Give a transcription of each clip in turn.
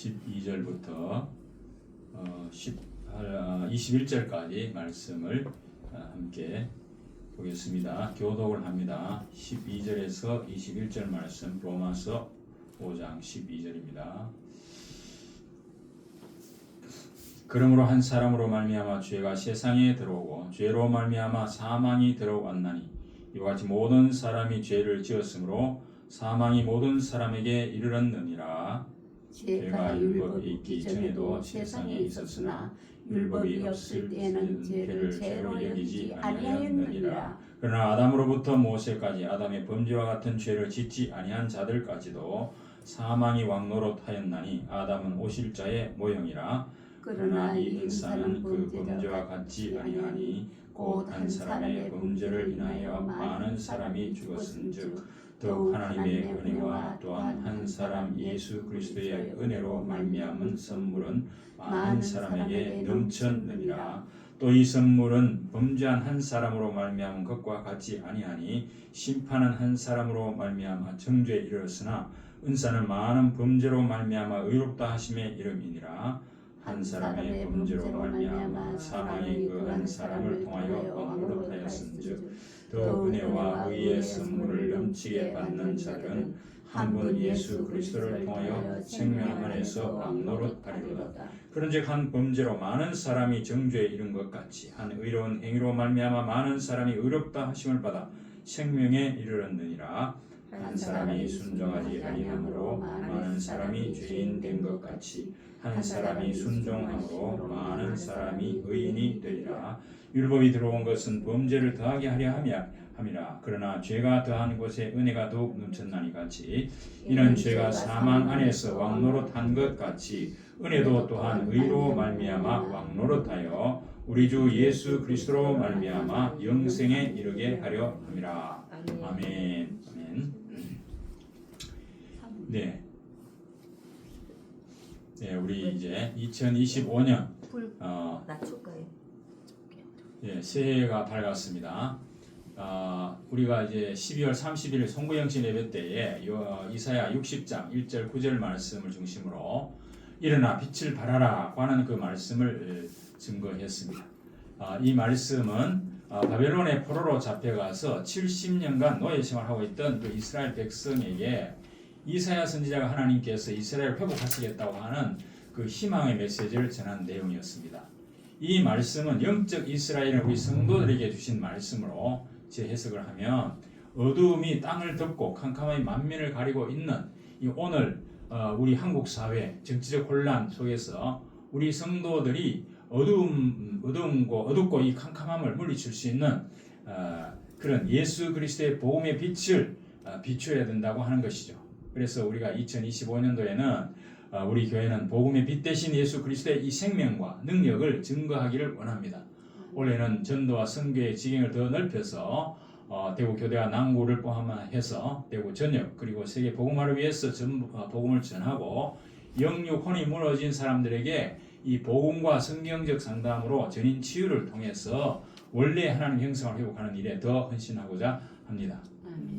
12절부터 어, 10, 아, 21절까지 말씀을 아, 함께 보겠습니다. 교독을 합니다. 12절에서 21절 말씀 로마서 5장 12절입니다. 그러므로 한 사람으로 말미암아 죄가 세상에 들어오고 죄로 말미암아 사망이 들어왔나니 이와 같이 모든 사람이 죄를 지었으므로 사망이 모든 사람에게 이르렀느니라 죄가 율법이 있기 전에도 세상에 있었으나 율법이 없을 때는 죄를 죄로 여기지 아니하였느니라. 그러나 아담으로부터 모세까지 아담의 범죄와 같은 죄를 짓지 아니한 자들까지도 사망이 왕노릇하였나니 아담은 오실 자의 모형이라 그러나 이 인사는 그 범죄와 같지 아니하니 곧 한 사람의 범죄를 인하여 많은 사람이 죽었은즉 더욱 하나님의 은혜와 또한 한 사람 예수 그리스도의 은혜로 말미암은 선물은 많은 사람에게 넘쳤느니라. 또 이 선물은 범죄한 한 사람으로 말미암은 것과 같지 아니하니 심판은 한 사람으로 말미암아 정죄에 이르렀으나 은사는 많은 범죄로 말미암아 의롭다 하심에 이름이니라. 한 사람의 범죄로 말미암아 사망이 그 한 사람을 통하여 왕노릇하였은즉 더 은혜와 의의 선물을 넘치게 받는 자들은 한분 예수 그리스도를 통하여 생명 안에서 왕노릇 하리로다. 그런즉 한 범죄로 많은 사람이 정죄에 이른 것 같이 한 의로운 행위로 말미암아 많은 사람이 의롭다 하심을 받아 생명에 이르렀느니라. 한 사람이 순종하지 아니함으로 많은 사람이 죄인 된 것 같이 한 사람이 순종함으로 많은 사람이 의인이 되리라. 율법이 들어온 것은 범죄를 더하게 하려 함이야. 함이라. 그러나 죄가 더한 곳에 은혜가 더욱 넘쳤나니 같이 이는 죄가 사망 안에서 왕노릇한 것 같이 은혜도 또한 의로 말미암아 왕노릇하여 우리 주 예수 그리스도로 말미암아 영생에 이르게 하려 함이라. 아멘. 아멘. 네. 네, 우리 이제 2025년 불 어, 낮출 거예요. 예, 새해가 밝았습니다. 아, 우리가 이제 12월 30일 송구영신 예배 때에 요- 이사야 60장 1절 9절 말씀을 중심으로 일어나 빛을 발하라 하는 그 말씀을 에, 증거했습니다. 아, 이 말씀은 아, 바벨론의 포로로 잡혀가서 70년간 노예 생활하고 있던 그 이스라엘 백성에게 이사야 선지자가 하나님께서 이스라엘을 회복하시겠다고 하는 그 희망의 메시지를 전한 내용이었습니다. 이 말씀은 영적 이스라엘을 우리 성도들에게 주신 말씀으로 재해석을 하면 어두움이 땅을 덮고 캄캄함이 만민을 가리고 있는 이 오늘 어, 우리 한국 사회 정치적 혼란 속에서 우리 성도들이 어두움 어두움고 어둡고 이 캄캄함을 물리칠 수 있는 어, 그런 예수 그리스도의 복음의 빛을 어, 비춰야 된다고 하는 것이죠. 그래서 우리가 2025년도에는 어, 우리 교회는 복음의 빛 대신 예수 그리스도의 이 생명과 능력을 증거하기를 원합니다. 올해는 전도와 선교의 지경을 더 넓혀서 어, 대구 교대와 남구를 포함해서 대구 전역 그리고 세계 복음화를 위해서 전, 어, 복음을 전하고 영육 혼이 무너진 사람들에게 이 복음과 성경적 상담으로 전인 치유를 통해서 원래 하나님 형성을 회복하는 일에 더 헌신하고자 합니다.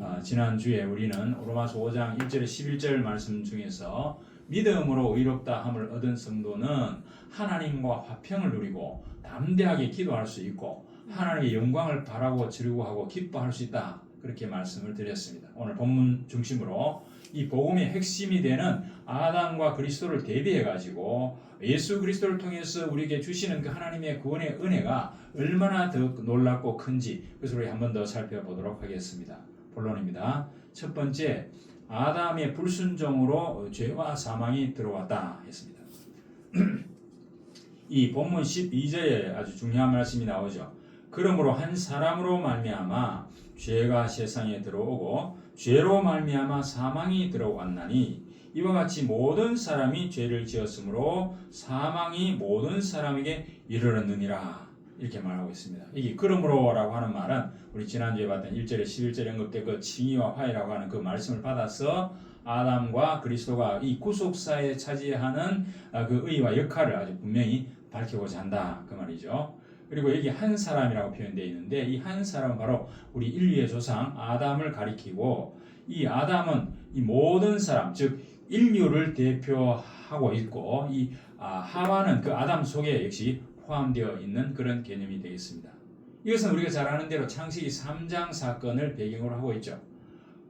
아, 지난 주에 우리는 로마서 5장 1절에 11절 말씀 중에서 믿음으로 의롭다 함을 얻은 성도는 하나님과 화평을 누리고 담대하게 기도할 수 있고 하나님의 영광을 바라고 즐거워하고 기뻐할 수 있다. 그렇게 말씀을 드렸습니다. 오늘 본문 중심으로 이 복음의 핵심이 되는 아담과 그리스도를 대비해 가지고 예수 그리스도를 통해서 우리에게 주시는 그 하나님의 구원의 은혜가 얼마나 더 놀랍고 큰지 그것을 우리 한 번 더 살펴보도록 하겠습니다. 본론입니다. 첫 번째, 아담의 불순종으로 죄와 사망이 들어왔다 했습니다. 이 본문 12절에 아주 중요한 말씀이 나오죠. 그러므로 한 사람으로 말미암아 죄가 세상에 들어오고 죄로 말미암아 사망이 들어왔나니 이와 같이 모든 사람이 죄를 지었으므로 사망이 모든 사람에게 이르렀느니라 이렇게 말하고 있습니다. 이게 그러므로라고 하는 말은 우리 지난주에 봤던 1절에 11절에 언급된 그 칭의와 화해라고 하는 그 말씀을 받아서 아담과 그리스도가 이 구속사에 차지하는 아, 그 의와 역할을 아주 분명히 밝히고자 한다 그 말이죠. 그리고 여기 한 사람이라고 표현되어 있는데 이 한 사람은 바로 우리 인류의 조상 아담을 가리키고 이 아담은 이 모든 사람 즉 인류를 대표하는 하고 있고 이 아, 하와는 그 아담 속에 역시 포함되어 있는 그런 개념이 되겠습니다. 이것은 우리가 잘 아는 대로 창세기 3장 사건을 배경으로 하고 있죠.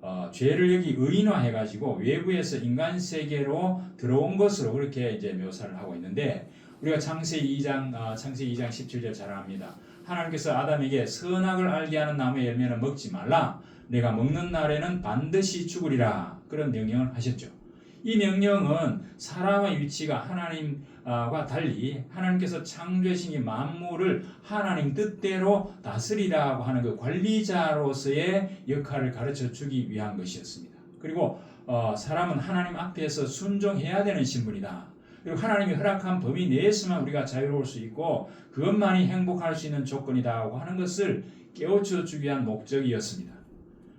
어, 죄를 여기 의인화해가지고 외부에서 인간 세계로 들어온 것으로 그렇게 이제 묘사를 하고 있는데 우리가 창세기 2장 어, 창세기 2장 17절 잘 압니다. 하나님께서 아담에게 선악을 알게 하는 나무의 열매는 먹지 말라. 내가 먹는 날에는 반드시 죽으리라. 그런 명령을 하셨죠. 이 명령은 사람의 위치가 하나님과 달리 하나님께서 창조하신 이 만물을 하나님 뜻대로 다스리라고 하는 그 관리자로서의 역할을 가르쳐 주기 위한 것이었습니다. 그리고 어, 사람은 하나님 앞에서 순종해야 되는 신분이다. 그리고 하나님이 허락한 범위 내에서만 우리가 자유로울 수 있고 그것만이 행복할 수 있는 조건이다고 하는 것을 깨우쳐 주기 위한 목적이었습니다.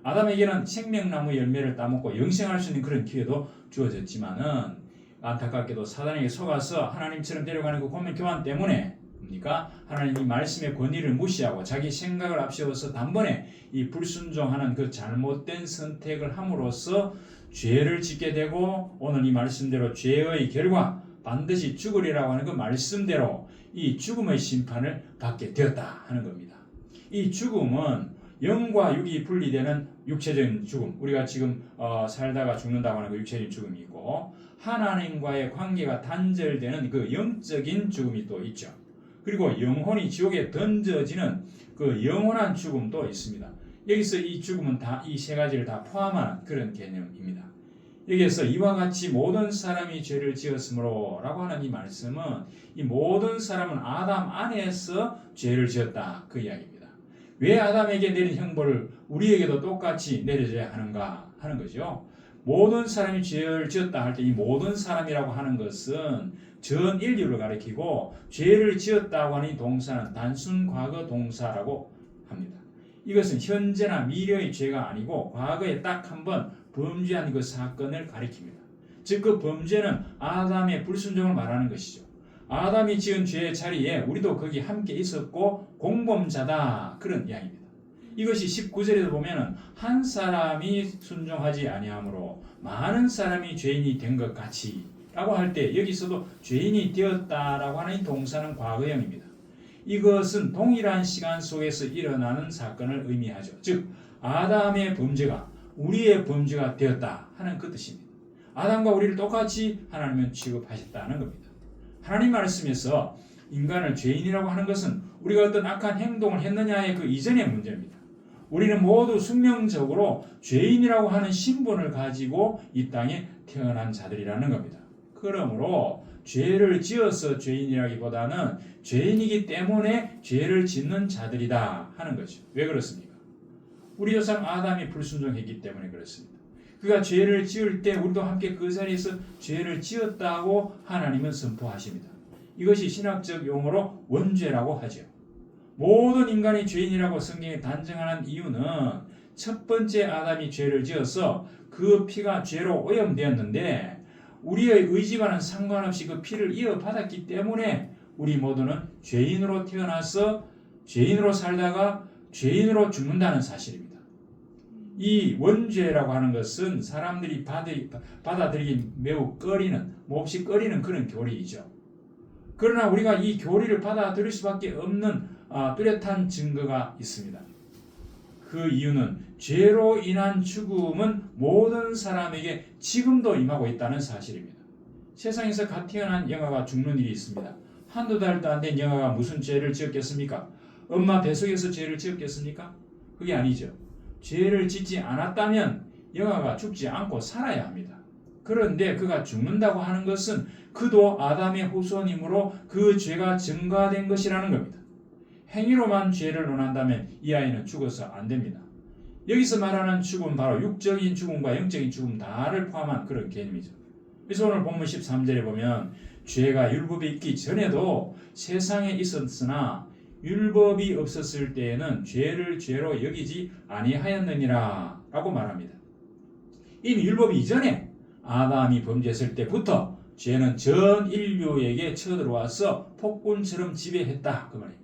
아담에게는 생명나무 열매를 따먹고 영생할 수 있는 그런 기회도 주어졌지만은 안타깝게도 사단에게 속아서 하나님처럼 데려가는 그 고민 교환 때문에 뭡니까? 하나님이 말씀의 권위를 무시하고 자기 생각을 앞세워서 단번에 이 불순종하는 그 잘못된 선택을 함으로써 죄를 짓게 되고 오늘 이 말씀대로 죄의 결과 반드시 죽으리라고 하는 그 말씀대로 이 죽음의 심판을 받게 되었다 하는 겁니다. 이 죽음은 영과 육이 분리되는 육체적인 죽음, 우리가 지금 어, 살다가 죽는다고 하는 그 육체적인 죽음이 있고 하나님과의 관계가 단절되는 그 영적인 죽음이 또 있죠. 그리고 영혼이 지옥에 던져지는 그 영원한 죽음도 있습니다. 여기서 이 죽음은 다 이 세 가지를 다 포함하는 그런 개념입니다. 여기에서 이와 같이 모든 사람이 죄를 지었으므로 라고 하는 이 말씀은 이 모든 사람은 아담 안에서 죄를 지었다 그 이야기입니다. 왜 아담에게 내린 형벌을 우리에게도 똑같이 내려져야 하는가 하는 거죠. 모든 사람이 죄를 지었다 할 때 이 모든 사람이라고 하는 것은 전 인류를 가리키고 죄를 지었다고 하는 이 동사는 단순 과거 동사라고 합니다. 이것은 현재나 미래의 죄가 아니고 과거에 딱 한 번 범죄한 그 사건을 가리킵니다. 즉 그 범죄는 아담의 불순종을 말하는 것이죠. 아담이 지은 죄의 자리에 우리도 거기 함께 있었고 공범자다 그런 이야기입니다. 이것이 19절에도 보면은 한 사람이 순종하지 아니하므로 많은 사람이 죄인이 된 것 같이 라고 할 때 여기서도 죄인이 되었다라고 하는 이 동사는 과거형입니다. 이것은 동일한 시간 속에서 일어나는 사건을 의미하죠. 즉 아담의 범죄가 우리의 범죄가 되었다 하는 그 뜻입니다. 아담과 우리를 똑같이 하나님은 취급하셨다는 겁니다. 하나님 말씀에서 인간을 죄인이라고 하는 것은 우리가 어떤 악한 행동을 했느냐의 그 이전의 문제입니다. 우리는 모두 숙명적으로 죄인이라고 하는 신분을 가지고 이 땅에 태어난 자들이라는 겁니다. 그러므로 죄를 지어서 죄인이라기보다는 죄인이기 때문에 죄를 짓는 자들이다 하는 거죠. 왜 그렇습니까? 우리 조상 아담이 불순종했기 때문에 그렇습니다. 그가 죄를 지을 때 우리도 함께 그 자리에서 죄를 지었다고 하나님은 선포하십니다. 이것이 신학적 용어로 원죄라고 하죠. 모든 인간이 죄인이라고 성경에 단정하는 이유는 첫 번째 아담이 죄를 지어서 그 피가 죄로 오염되었는데 우리의 의지와는 상관없이 그 피를 이어받았기 때문에 우리 모두는 죄인으로 태어나서 죄인으로 살다가 죄인으로 죽는다는 사실입니다. 이 원죄라고 하는 것은 사람들이 받아들이기 매우 꺼리는 몹시 꺼리는 그런 교리이죠. 그러나 우리가 이 교리를 받아들일 수밖에 없는 아, 뚜렷한 증거가 있습니다. 그 이유는 죄로 인한 죽음은 모든 사람에게 지금도 임하고 있다는 사실입니다. 세상에서 갓 태어난 영아가 죽는 일이 있습니다. 한두 달도 안 된 영아가 무슨 죄를 지었겠습니까? 엄마 뱃속에서 죄를 지었겠습니까? 그게 아니죠. 죄를 짓지 않았다면 영아가 죽지 않고 살아야 합니다. 그런데 그가 죽는다고 하는 것은 그도 아담의 후손이므로 그 죄가 증가된 것이라는 겁니다. 행위로만 죄를 논한다면 이 아이는 죽어서 안 됩니다. 여기서 말하는 죽음 바로 육적인 죽음과 영적인 죽음 다를 포함한 그런 개념이죠. 그래서 오늘 본문 13절에 보면 죄가 율법이 있기 전에도 세상에 있었으나 율법이 없었을 때에는 죄를 죄로 여기지 아니하였느니라 라고 말합니다. 이미 율법 이전에 아담이 범죄했을 때부터 죄는 전 인류에게 쳐들어와서 폭군처럼 지배했다 그 말이에요.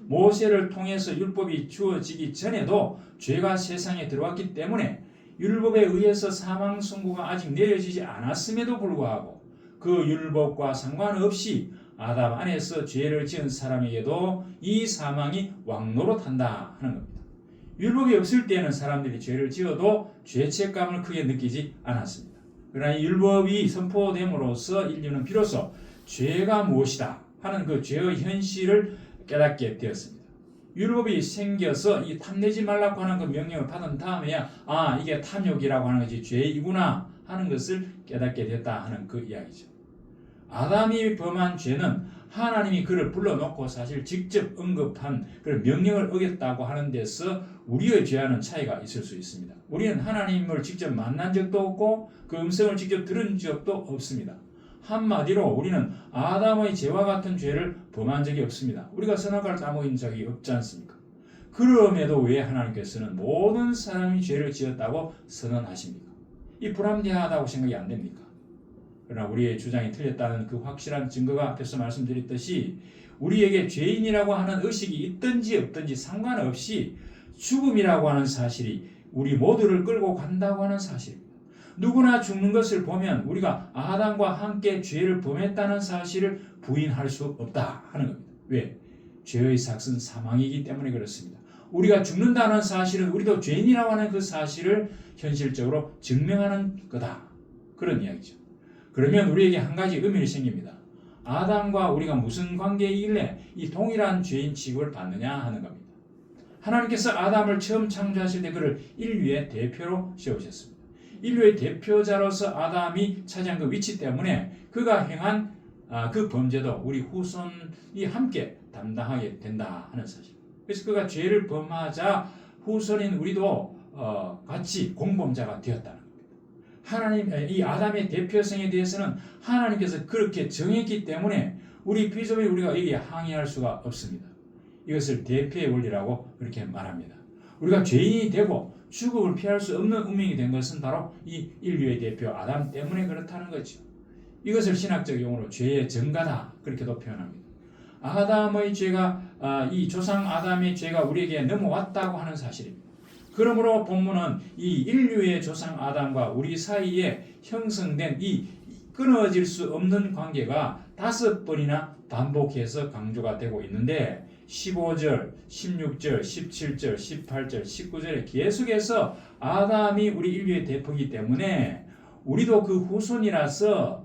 모세를 통해서 율법이 주어지기 전에도 죄가 세상에 들어왔기 때문에 율법에 의해서 사망 선고가 아직 내려지지 않았음에도 불구하고 그 율법과 상관없이 아담 안에서 죄를 지은 사람에게도 이 사망이 왕노릇한다 하는 겁니다. 율법이 없을 때는 사람들이 죄를 지어도 죄책감을 크게 느끼지 않았습니다. 그러나 이 율법이 선포됨으로써 인류는 비로소 죄가 무엇이다 하는 그 죄의 현실을 깨닫게 되었습니다. 율법이 생겨서 이 탐내지 말라고 하는 그 명령을 받은 다음에야 아 이게 탐욕이라고 하는 것이 죄이구나 하는 것을 깨닫게 됐다 하는 그 이야기죠. 아담이 범한 죄는 하나님이 그를 불러놓고 사실 직접 언급한 그 명령을 어겼다고 하는 데서 우리의 죄와는 차이가 있을 수 있습니다. 우리는 하나님을 직접 만난 적도 없고 그 음성을 직접 들은 적도 없습니다. 한마디로 우리는 아담의 죄와 같은 죄를 범한 적이 없습니다. 우리가 선악과를 따먹인 적이 없지 않습니까? 그럼에도 왜 하나님께서는 모든 사람이 죄를 지었다고 선언하십니까? 이 불합리하다고 생각이 안 됩니까? 그러나 우리의 주장이 틀렸다는 그 확실한 증거가 앞에서 말씀드렸듯이 우리에게 죄인이라고 하는 의식이 있든지 없든지 상관없이 죽음이라고 하는 사실이 우리 모두를 끌고 간다고 하는 사실입니다. 누구나 죽는 것을 보면 우리가 아담과 함께 죄를 범했다는 사실을 부인할 수 없다 하는 겁니다. 왜? 죄의 삭은 사망이기 때문에 그렇습니다. 우리가 죽는다는 사실은 우리도 죄인이라고 하는 그 사실을 현실적으로 증명하는 거다. 그런 이야기죠. 그러면 우리에게 한 가지 의미를 생깁니다. 아담과 우리가 무슨 관계이길래 이 동일한 죄인 취급을 받느냐 하는 겁니다. 하나님께서 아담을 처음 창조하실 때 그를 인류의 대표로 세우셨습니다. 인류의 대표자로서 아담이 차지한 그 위치 때문에 그가 행한 아, 그 범죄도 우리 후손이 함께 담당하게 된다 하는 사실. 그래서 그가 죄를 범하자 후손인 우리도 어, 같이 공범자가 겁니다. 하나님 이 아담의 대표성에 대해서는 하나님께서 그렇게 정했기 때문에 우리 피조물이 우리가 여기에 항의할 수가 없습니다. 이것을 대표의 원리라고 그렇게 말합니다. 우리가 죄인이 되고 죽음을 피할 수 없는 운명이 된 것은 바로 이 인류의 대표 아담 때문에 그렇다는 거죠. 이것을 신학적 용어로 죄의 증가다 그렇게도 표현합니다. 아담의 죄가 아, 이 조상 아담의 죄가 우리에게 넘어왔다고 하는 사실입니다. 그러므로 본문은 이 인류의 조상 아담과 우리 사이에 형성된 이 끊어질 수 없는 관계가 다섯 번이나 반복해서 강조가 되고 있는데 15절, 16절, 17절, 18절, 19절에 계속해서 아담이 우리 인류의 대표이기 때문에 우리도 그 후손이라서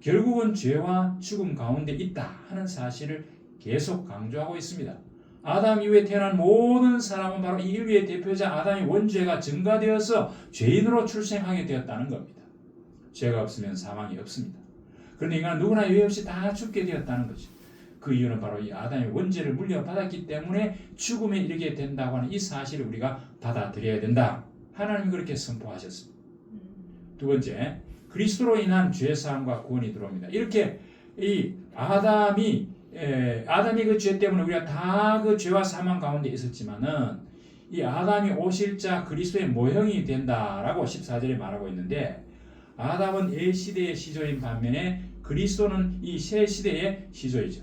결국은 죄와 죽음 가운데 있다 하는 사실을 계속 강조하고 있습니다. 아담 이후에 태어난 모든 사람은 바로 이 인류의 대표자 아담의 원죄가 증가되어서 죄인으로 출생하게 되었다는 겁니다. 죄가 없으면 사망이 없습니다. 그런데 인간은 누구나 예외 없이 다 죽게 되었다는 거죠. 그 이유는 바로 이 아담의 원죄를 물려받았기 때문에 죽음에 이르게 된다고 하는 이 사실을 우리가 받아들여야 된다. 하나님이 그렇게 선포하셨습니다. 두 번째, 그리스도로 인한 죄 사함과 구원이 들어옵니다. 이렇게 이 아담이 에, 아담이 그 죄 때문에 우리가 다 그 죄와 사망 가운데 있었지만은 이 아담이 오실 자 그리스도의 모형이 된다라고 14절에 말하고 있는데 아담은 일 시대의 시조인 반면에 그리스도는 이 새 시대의 시조이죠.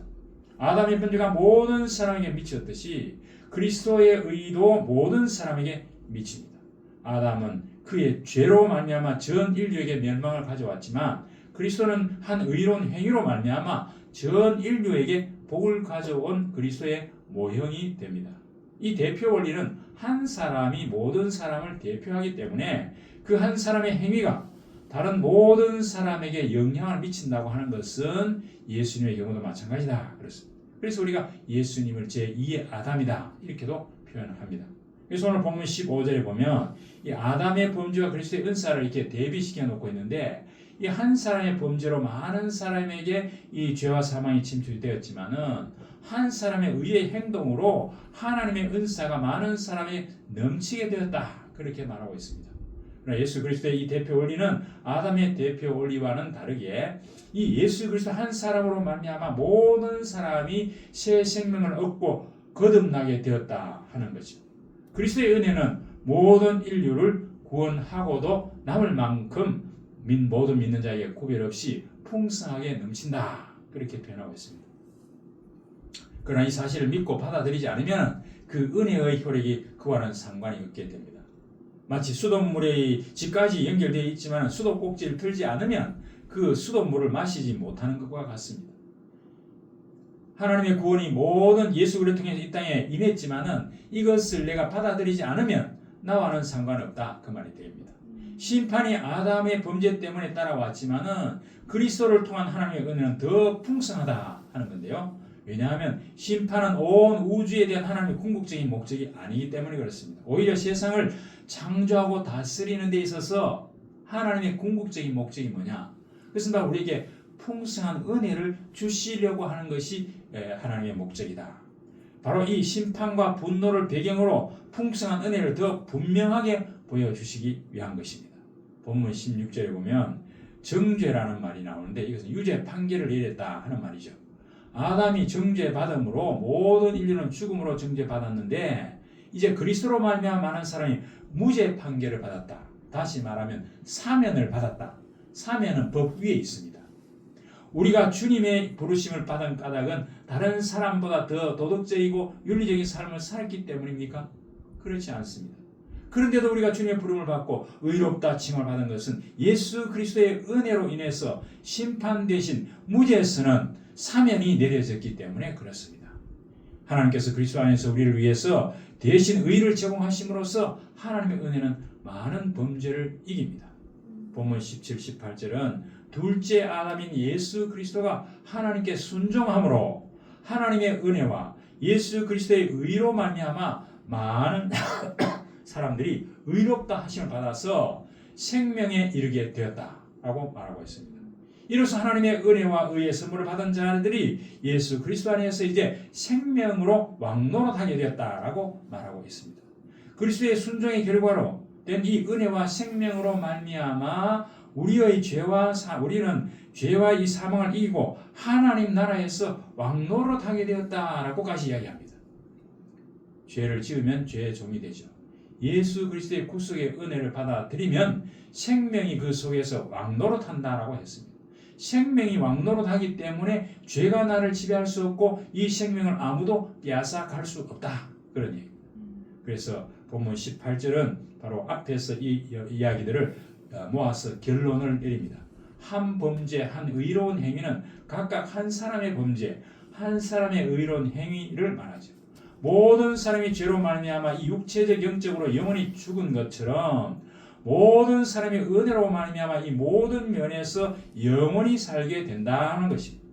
아담의 범죄가 모든 사람에게 미쳤듯이 그리스도의 의도 모든 사람에게 미칩니다. 아담은 그의 죄로 말미암아 전 인류에게 멸망을 가져왔지만 그리스도는 한 의로운 행위로 말미암아 전 인류에게 복을 가져온 그리스도의 모형이 됩니다. 이 대표 원리는 한 사람이 모든 사람을 대표하기 때문에 그 한 사람의 행위가 다른 모든 사람에게 영향을 미친다고 하는 것은 예수님의 경우도 마찬가지다. 그렇습니다. 그래서 우리가 예수님을 제2의 아담이다. 이렇게도 표현을 합니다. 그래서 오늘 본문 15절에 보면 이 아담의 범죄와 그리스도의 은사를 이렇게 대비시켜 놓고 있는데 이 한 사람의 범죄로 많은 사람에게 이 죄와 사망이 침투되었지만은 한 사람의 의의 행동으로 하나님의 은사가 많은 사람에 넘치게 되었다. 그렇게 말하고 있습니다. 예수 그리스도의 이 대표 원리는 아담의 대표 원리와는 다르게 이 예수 그리스도 한 사람으로 말미암아 모든 사람이 새 생명을 얻고 거듭나게 되었다 하는 거죠. 그리스도의 은혜는 모든 인류를 구원하고도 남을 만큼 민 모든 믿는 자에게 구별 없이 풍성하게 넘친다. 그렇게 표현하고 있습니다. 그러나 이 사실을 믿고 받아들이지 않으면 그 은혜의 효력이 그와는 상관이 없게 됩니다. 마치 수돗물의 집까지 연결되어 있지만 수도 꼭지를 틀지 않으면 그그 수돗물을 마시지 못하는 것과 같습니다. 하나님의 구원이 모든 예수 그리스도 통해서 이 땅에 임했지만은 이것을 내가 받아들이지 않으면 나와는 상관없다 그 말이 됩니다. 심판이 아담의 범죄 때문에 따라왔지만은 그리스도를 통한 하나님의 은혜는 더 풍성하다 하는 건데요. 왜냐하면 심판은 온 우주에 대한 하나님의 궁극적인 목적이 아니기 때문에 그렇습니다. 오히려 세상을 창조하고 다스리는 데 있어서 하나님의 궁극적인 목적이 뭐냐? 바로 우리에게 풍성한 은혜를 주시려고 하는 것이 에, 하나님의 목적이다. 바로 이 심판과 분노를 배경으로 풍성한 은혜를 더 분명하게 보여주시기 위한 것입니다. 본문 16절에 보면 정죄라는 말이 나오는데 이것은 유죄 판결을 내렸다 하는 말이죠. 아담이 정죄 받음으로 모든 인류는 죽음으로 정죄 받았는데 이제 그리스도로 말미암아 많은 사람이 무죄 판결을 받았다. 다시 말하면 사면을 받았다. 사면은 법 위에 있습니다. 우리가 주님의 부르심을 받은 까닭은 다른 사람보다 더 도덕적이고 윤리적인 삶을 살았기 때문입니까? 그렇지 않습니다. 그런데도 우리가 주님의 부름을 받고 의롭다 칭을 받은 것은 예수 그리스도의 은혜로 인해서 심판 대신 무죄에서는 사면이 내려졌기 때문에 그렇습니다. 하나님께서 그리스도 안에서 우리를 위해서 대신 의를 제공하심으로써 하나님의 은혜는 많은 범죄를 이깁니다. 본문 17, 18절은 둘째 아담인 예수 그리스도가 하나님께 순종함으로 하나님의 은혜와 예수 그리스도의 의로 말미암아 많은 사람들이 의롭다 하심을 받아서 생명에 이르게 되었다라고 말하고 있습니다. 이로써 하나님의 은혜와 의의 선물을 받은 자들이 예수 그리스도 안에서 이제 생명으로 왕노릇하게 되었다라고 말하고 있습니다. 그리스도의 순종의 결과로 된 이 은혜와 생명으로 말미암아 우리의 죄와 사, 우리는 죄와 이 사망을 이기고 하나님 나라에서 왕노릇하게 되었다라고까지 이야기합니다. 죄를 지으면 죄의 종이 되죠. 예수 그리스도의 구속의 은혜를 받아들이면 생명이 그 속에서 왕노릇한다라고 했습니다. 생명이 왕노릇하기 때문에 죄가 나를 지배할 수 없고 이 생명을 아무도 빼앗아갈 수 없다. 얘기. 그래서 본문 18절은 바로 앞에서 이 이야기들을 어, 모아서 결론을 내립니다. 한 범죄, 한 의로운 행위는 각각 한 사람의 범죄, 한 사람의 의로운 행위를 말하죠. 모든 사람이 죄로 말미암아 이 육체적 영적으로 영원히 죽은 것처럼 모든 사람이 은혜로 말미암아 이 모든 면에서 영원히 살게 된다는 것입니다.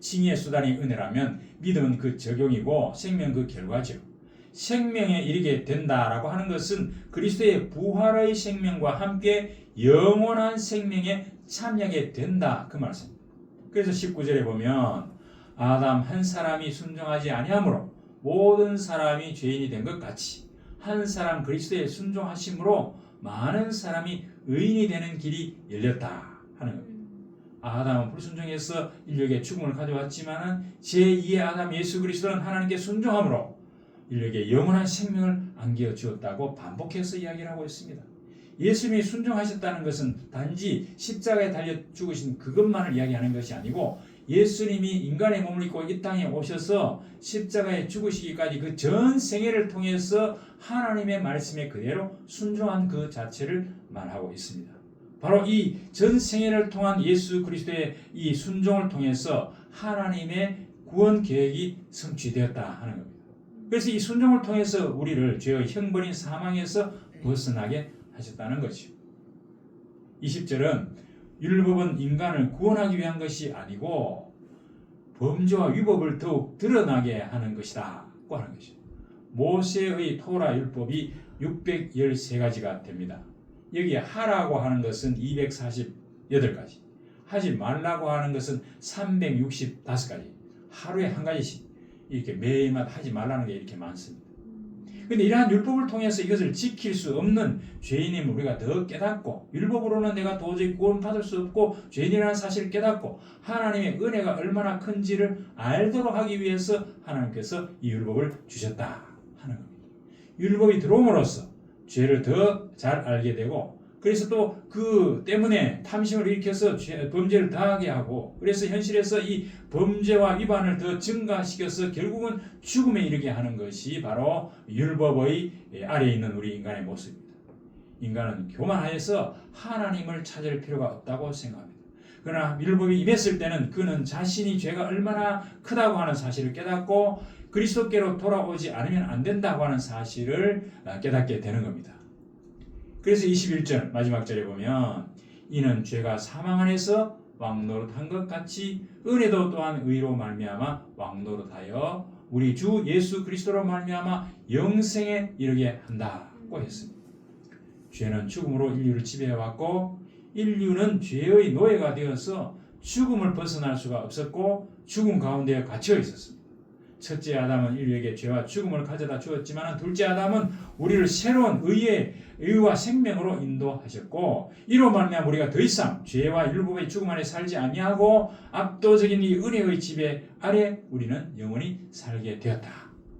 칭의의 수단이 은혜라면 믿음은 그 적용이고 생명 그 결과죠. 생명에 이르게 된다라고 하는 것은 그리스도의 부활의 생명과 함께 영원한 생명에 참여하게 된다 그 말씀입니다. 그래서 19절에 보면 아담 한 사람이 순종하지 아니하므로 모든 사람이 죄인이 된 것 같이 한 사람 그리스도의 순종하심으로 많은 사람이 의인이 되는 길이 열렸다 하는 겁니다. 아담은 불순종해서 인류에게 죽음을 가져왔지만은 제2의 아담 예수 그리스도는 하나님께 순종함으로 인류에게 영원한 생명을 안겨 주었다고 반복해서 이야기를 하고 있습니다. 예수님이 순종하셨다는 것은 단지 십자가에 달려 죽으신 그것만을 이야기하는 것이 아니고 예수님이 인간의 몸을 입고 이 땅에 오셔서 십자가에 죽으시기까지 그 전 생애를 통해서 하나님의 말씀에 그대로 순종한 그 자체를 말하고 있습니다. 바로 이 전 생애를 통한 예수 그리스도의 이 순종을 통해서 하나님의 구원 계획이 성취되었다 하는 겁니다. 그래서 이 순종을 통해서 우리를 죄의 형벌인 사망에서 벗어나게 하셨다는 거죠. 20절은 율법은 인간을 구원하기 위한 것이 아니고 범죄와 위법을 더욱 드러나게 하는 것이다. 고 하는 것이죠. 모세의 토라 율법이 613가지가 됩니다. 여기에 하라고 하는 것은 248가지, 하지 말라고 하는 것은 365가지, 하루에 한 가지씩 이렇게 매일마다 하지 말라는 게 이렇게 많습니다. 근데 이러한 율법을 통해서 이것을 지킬 수 없는 죄인임을 우리가 더 깨닫고 율법으로는 내가 도저히 구원받을 수 없고 죄인이라는 사실을 깨닫고 하나님의 은혜가 얼마나 큰지를 알도록 하기 위해서 하나님께서 이 율법을 주셨다 하는 겁니다. 율법이 들어옴으로써 죄를 더 잘 알게 되고 그래서 또 그 때문에 탐심을 일으켜서 죄, 범죄를 당하게 하고 그래서 현실에서 이 범죄와 위반을 더 증가시켜서 결국은 죽음에 이르게 하는 것이 바로 율법의 아래에 있는 우리 인간의 모습입니다. 인간은 교만하여서 하나님을 찾을 필요가 없다고 생각합니다. 그러나 율법이 임했을 때는 그는 자신이 죄가 얼마나 크다고 하는 사실을 깨닫고 그리스도께로 돌아오지 않으면 안 된다고 하는 사실을 아, 깨닫게 되는 겁니다. 그래서 21절 마지막 절에 보면 이는 죄가 사망 안에서 왕노릇한 것 같이 은혜도 또한 의로 말미암아 왕노릇하여 우리 주 예수 그리스도로 말미암아 영생에 이르게 한다고 했습니다. 죄는 죽음으로 인류를 지배해 왔고 인류는 죄의 노예가 되어서 죽음을 벗어날 수가 없었고 죽음 가운데 갇혀 있었습니다. 첫째 아담은 인류에게 죄와 죽음을 가져다 주었지만 둘째 아담은 우리를 새로운 의의 의와 생명으로 인도하셨고 이로 말미암아 우리가 더 이상 죄와 율법의 죽음 안에 살지 아니하고 압도적인 이 은혜의 지배 아래 우리는 영원히 살게 되었다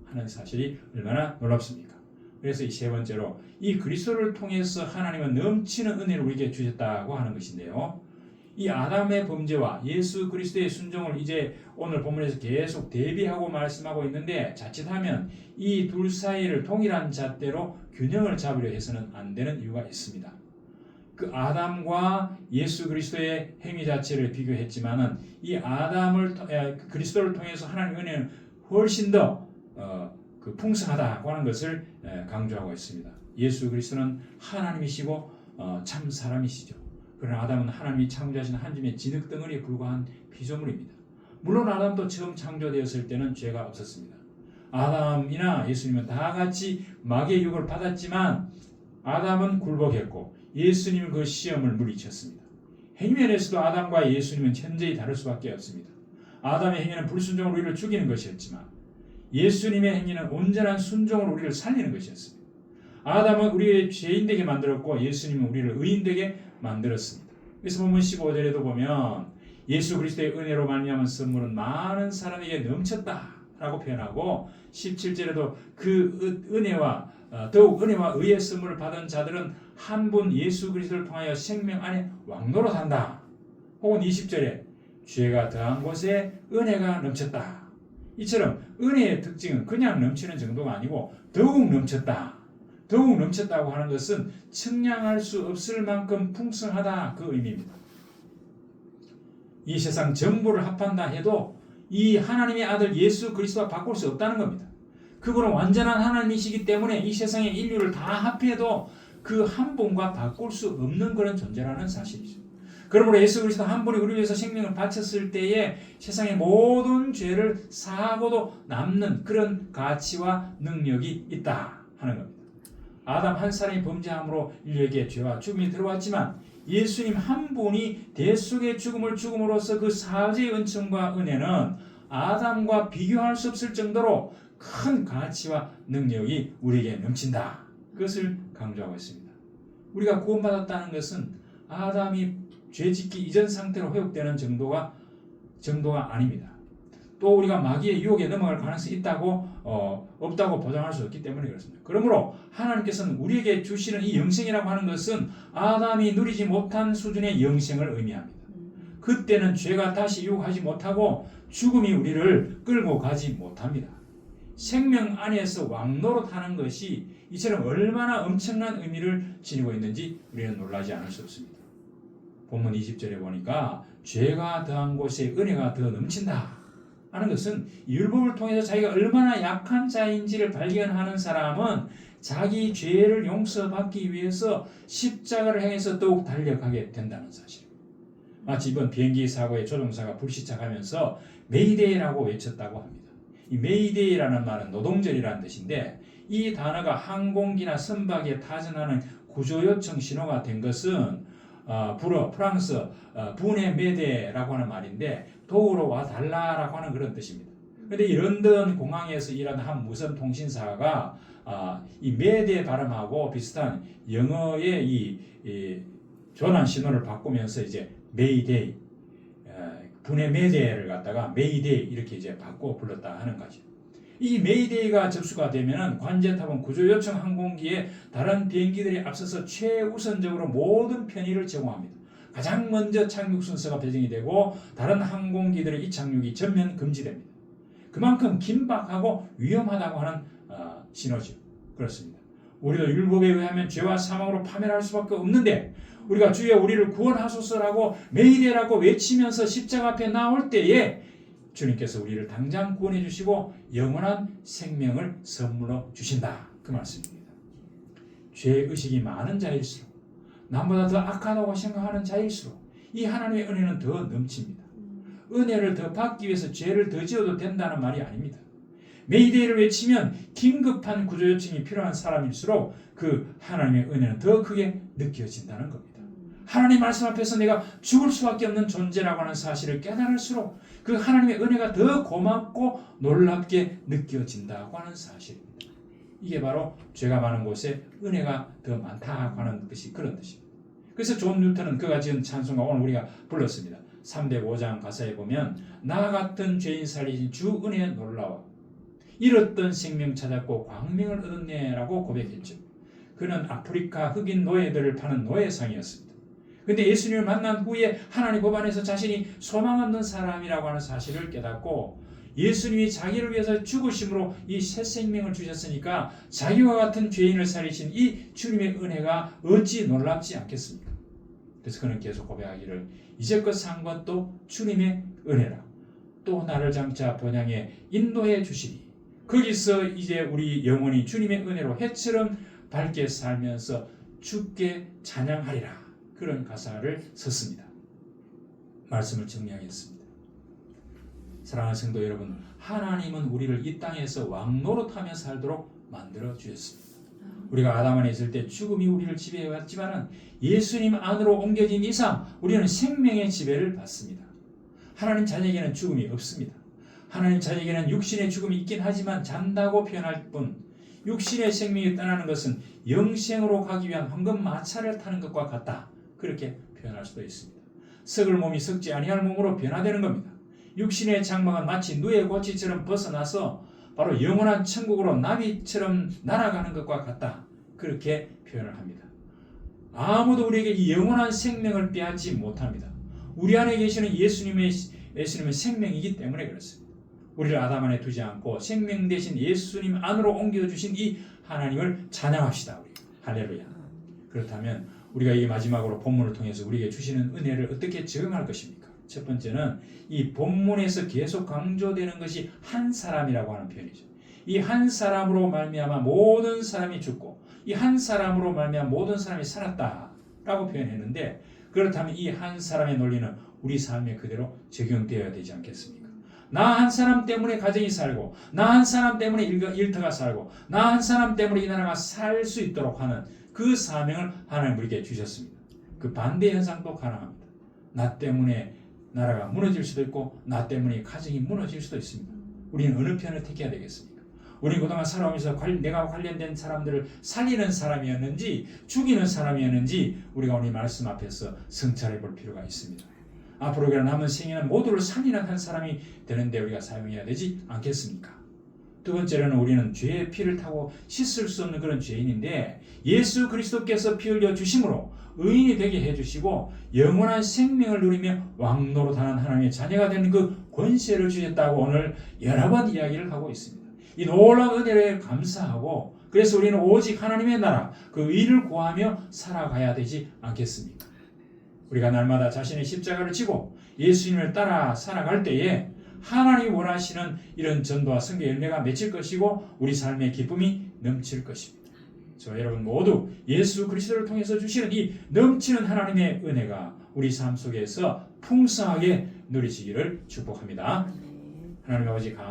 하는 사실이 얼마나 놀랍습니까? 그래서 이 세 번째로 이 그리스도를 통해서 하나님은 넘치는 은혜를 우리에게 주셨다고 하는 것인데요. 이 아담의 범죄와 예수 그리스도의 순종을 이제 오늘 본문에서 계속 대비하고 말씀하고 있는데 자칫하면 이 둘 사이를 동일한 잣대로 균형을 잡으려 해서는 안 되는 이유가 있습니다. 그 아담과 예수 그리스도의 행위 자체를 비교했지만은 이 아담을 통- 에, 그리스도를 통해서 하나님 은혜는 훨씬 더 어, 그 풍성하다고 하는 것을 에, 강조하고 있습니다. 예수 그리스도는 하나님이시고 어, 참 사람이시죠. 그러나 아담은 하나님이 창조하신 한 줌의 진흙덩어리에 불과한 피조물입니다. 물론 아담도 처음 창조되었을 때는 죄가 없었습니다. 아담이나 예수님은 다 같이 마귀의 유혹을 받았지만 아담은 굴복했고 예수님은 그 시험을 물리쳤습니다. 행면에서도 아담과 예수님은 현저히 다를 수밖에 없습니다. 아담의 행위는 불순종으로 우리를 죽이는 것이었지만 예수님의 행위는 온전한 순종으로 우리를 살리는 것이었습니다. 아담은 우리의 죄인 되게 만들었고 예수님은 우리를 의인 되게 만들었습니다. 그래서 본문 15절에도 보면 예수 그리스도의 은혜로 말미암은 선물은 많은 사람에게 넘쳤다라고 표현하고 17절에도 그 은- 은혜와 어, 더욱 은혜와 의의 선물을 받은 자들은 한 분 예수 그리스도를 통하여 생명 안에 왕노릇한다. 혹은 20절에 죄가 더한 곳에 은혜가 넘쳤다. 이처럼 은혜의 특징은 그냥 넘치는 정도가 아니고 더욱 넘쳤다. 더욱 넘쳤다고 하는 것은 측량할 수 없을 만큼 풍성하다 그 의미입니다. 이 세상 전부를 합한다 해도 이 하나님의 아들 예수 그리스도와 바꿀 수 없다는 겁니다. 그분은 완전한 하나님이시기 때문에 이 세상의 인류를 다 합해도 그 한 분과 바꿀 수 없는 그런 존재라는 사실이죠. 그러므로 예수 그리스도 한 분이 우리 위해서 생명을 바쳤을 때에 세상의 모든 죄를 사하고도 남는 그런 가치와 능력이 있다 하는 겁니다. 아담 한 사람이 범죄함으로 인류에게 죄와 죽음이 들어왔지만 예수님 한 분이 대속의 죽음을 죽음으로써 그 사죄의 은총과 은혜는 아담과 비교할 수 없을 정도로 큰 가치와 능력이 우리에게 넘친다. 그것을 강조하고 있습니다. 우리가 구원받았다는 것은 아담이 죄짓기 이전 상태로 회복되는 정도가 정도가 아닙니다. 또 우리가 마귀의 유혹에 넘어갈 가능성이 있다고 어, 없다고 보장할 수 없기 때문에 그렇습니다. 그러므로 하나님께서는 우리에게 주시는 이 영생이라고 하는 것은 아담이 누리지 못한 수준의 영생을 의미합니다. 그때는 죄가 다시 유혹하지 못하고 죽음이 우리를 끌고 가지 못합니다. 생명 안에서 왕노릇하는 것이 이처럼 얼마나 엄청난 의미를 지니고 있는지 우리는 놀라지 않을 수 없습니다. 본문 20절에 보니까 죄가 더한 곳에 은혜가 더 넘친다 하는 것은 율법을 통해서 자기가 얼마나 약한 자인지를 발견하는 사람은 자기 죄를 용서받기 위해서 십자가를 향해서 더욱 달려가게 된다는 사실. 마치 이번 비행기 사고에 조종사가 불시착하면서 메이데이라고 외쳤다고 합니다. 이 메이데이라는 말은 노동절이라는 뜻인데 이 단어가 항공기나 선박에 타전하는 구조 요청 신호가 된 것은 어, 불어 프랑스 어, 분의 메데라고 하는 말인데 도우러 와 달라라고 하는 그런 뜻입니다. 그런데 이 런던 공항에서 일하는 한 무선 통신사가 아, 이 메데 발음하고 비슷한 영어의 이, 이 전환 신호를 바꾸면서 이제 메이데이 어, 분의 메데를 갖다가 메이데이 이렇게 이제 바꿔 불렀다 하는 거죠. 이 메이데이가 접수가 되면은 관제탑은 구조 요청 항공기에 다른 비행기들이 앞서서 최우선적으로 모든 편의를 제공합니다. 가장 먼저 착륙 순서가 배정이 되고 다른 항공기들의 이 착륙이 전면 금지됩니다. 그만큼 긴박하고 위험하다고 하는 어, 신호죠. 그렇습니다. 우리도 율법에 의하면 죄와 사망으로 파멸할 수밖에 없는데 우리가 주여 우리를 구원하소서라고 매일이라고 외치면서 십자가 앞에 나올 때에 주님께서 우리를 당장 구원해 주시고 영원한 생명을 선물로 주신다. 그 말씀입니다. 죄 의식이 많은 자일수록 남보다 더 악하다고 생각하는 자일수록 이 하나님의 은혜는 더 넘칩니다. 은혜를 더 받기 위해서 죄를 더 지어도 된다는 말이 아닙니다. 메이데이를 외치면 긴급한 구조 요청이 필요한 사람일수록 그 하나님의 은혜는 더 크게 느껴진다는 겁니다. 하나님 말씀 앞에서 내가 죽을 수밖에 없는 존재라고 하는 사실을 깨달을수록 그 하나님의 은혜가 더 고맙고 놀랍게 느껴진다고 하는 사실입니다. 이게 바로 죄가 많은 곳에 은혜가 더 많다고 하는 것이 그런 뜻입니다. 그래서 존 뉴턴은 그가 지은 찬송가 오늘 우리가 불렀습니다. 3대 5장 가사에 보면 나 같은 죄인 살리신 주 은혜 놀라워 잃었던 생명 찾았고 광명을 얻었네라고 고백했죠. 그는 아프리카 흑인 노예들을 파는 노예상이었습니다. 근데 예수님을 만난 후에 하나님 법안에서 자신이 소망 없는 사람이라고 하는 사실을 깨닫고 예수님이 자기를 위해서 죽으심으로 이 새 생명을 주셨으니까 자기와 같은 죄인을 살리신 이 주님의 은혜가 어찌 놀랍지 않겠습니까? 그래서 그는 계속 고백하기를 이제껏 산 것도 주님의 은혜라. 또 나를 장차 번향에 인도해 주시니 거기서 이제 우리 영혼이 주님의 은혜로 해처럼 밝게 살면서 주께 찬양하리라. 그런 가사를 썼습니다. 말씀을 정리하겠습니다. 사랑하는 성도 여러분, 하나님은 우리를 이 땅에서 왕노릇하며 살도록 만들어 주셨습니다. 우리가 아담 안에 있을 때 죽음이 우리를 지배해왔지만은 예수님 안으로 옮겨진 이상 우리는 생명의 지배를 받습니다. 하나님 자녀에게는 죽음이 없습니다. 하나님 자녀에게는 육신의 죽음이 있긴 하지만 잔다고 표현할 뿐 육신의 생명이 떠나는 것은 영생으로 가기 위한 황금 마차를 타는 것과 같다. 그렇게 표현할 수도 있습니다. 썩을 몸이 썩지 아니할 몸으로 변화되는 겁니다. 육신의 장막은 마치 누에 고치처럼 벗어나서 바로 영원한 천국으로 나비처럼 날아가는 것과 같다. 그렇게 표현을 합니다. 아무도 우리에게 이 영원한 생명을 빼앗지 못합니다. 우리 안에 계시는 예수님의 예수님은 생명이기 때문에 그렇습니다. 우리를 아담 안에 두지 않고 생명 대신 예수님 안으로 옮겨 주신 이 하나님을 찬양합시다. 우리 할렐루야. 그렇다면 우리가 이 마지막으로 본문을 통해서 우리에게 주시는 은혜를 어떻게 적용할 것입니까? 첫 번째는 이 본문에서 계속 강조되는 것이 한 사람이라고 하는 표현이죠. 이 한 사람으로 말미암아 모든 사람이 죽고 이 한 사람으로 말미암아 모든 사람이 살았다라고 표현했는데 그렇다면 이 한 사람의 논리는 우리 삶에 그대로 적용되어야 되지 않겠습니까? 나 한 사람 때문에 가정이 살고 나 한 사람 때문에 일- 일터가 살고 나 한 사람 때문에 이 나라가 살 수 있도록 하는 그 사명을 하나님 우리에게 주셨습니다. 그 반대 현상도 가능합니다. 나 때문에 나라가 무너질 수도 있고 나 때문에 가정이 무너질 수도 있습니다. 우리는 어느 편을 택해야 되겠습니까? 우리 그동안 살아오면서 관- 내가 관련된 사람들을 살리는 사람이었는지 죽이는 사람이었는지 우리가 오늘 이 말씀 앞에서 성찰해 볼 필요가 있습니다. 앞으로 남은 생에는 모두를 살리는 한 사람이 되는데 우리가 사용해야 되지 않겠습니까? 두 번째로는 우리는 죄의 피를 타고 씻을 수 없는 그런 죄인인데 예수 그리스도께서 피 흘려 주심으로 의인이 되게 해주시고 영원한 생명을 누리며 왕노릇하는 하나님의 자녀가 되는 그 권세를 주셨다고 오늘 여러 번 이야기를 하고 있습니다. 이 놀라운 은혜에 감사하고 그래서 우리는 오직 하나님의 나라 그 의를 구하며 살아가야 되지 않겠습니까? 우리가 날마다 자신의 십자가를 지고 예수님을 따라 살아갈 때에 하나님이 원하시는 이런 전도와 성교 열매가 맺힐 것이고 우리 삶의 기쁨이 넘칠 것입니다. 저 여러분 모두 예수 그리스도를 통해서 주시는 이 넘치는 하나님의 은혜가 우리 삶 속에서 풍성하게 누리시기를 축복합니다. 하나님 아버지 감사